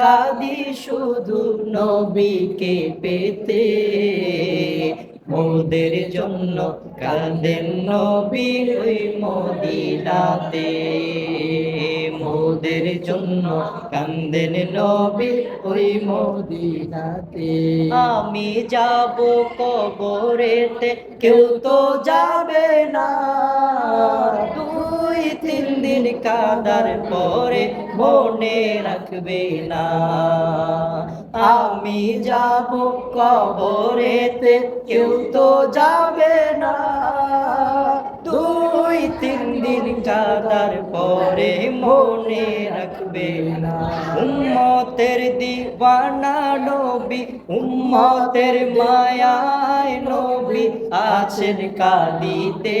কাঁদি শুধু নবীকে পেতে। মোদের জন্য কাঁদেন নবী ওই মদিনাতে। মোদের জন্য কান্দেন নবী ওই মদিনাতে। আমি যাব কবরেতে, কেউ তো যাবে না। দুই তিন দিন কাদার পরে মনে রাখবে না। আমি যাব কবরেতে, কেউ তো যাবে না। দুই, তিন দিন কাদার পরে মনে রাখবে না। উম্মতের দিবানা নবী, উম্মতের মায়ায় নবী আছেন কাঁদিতে।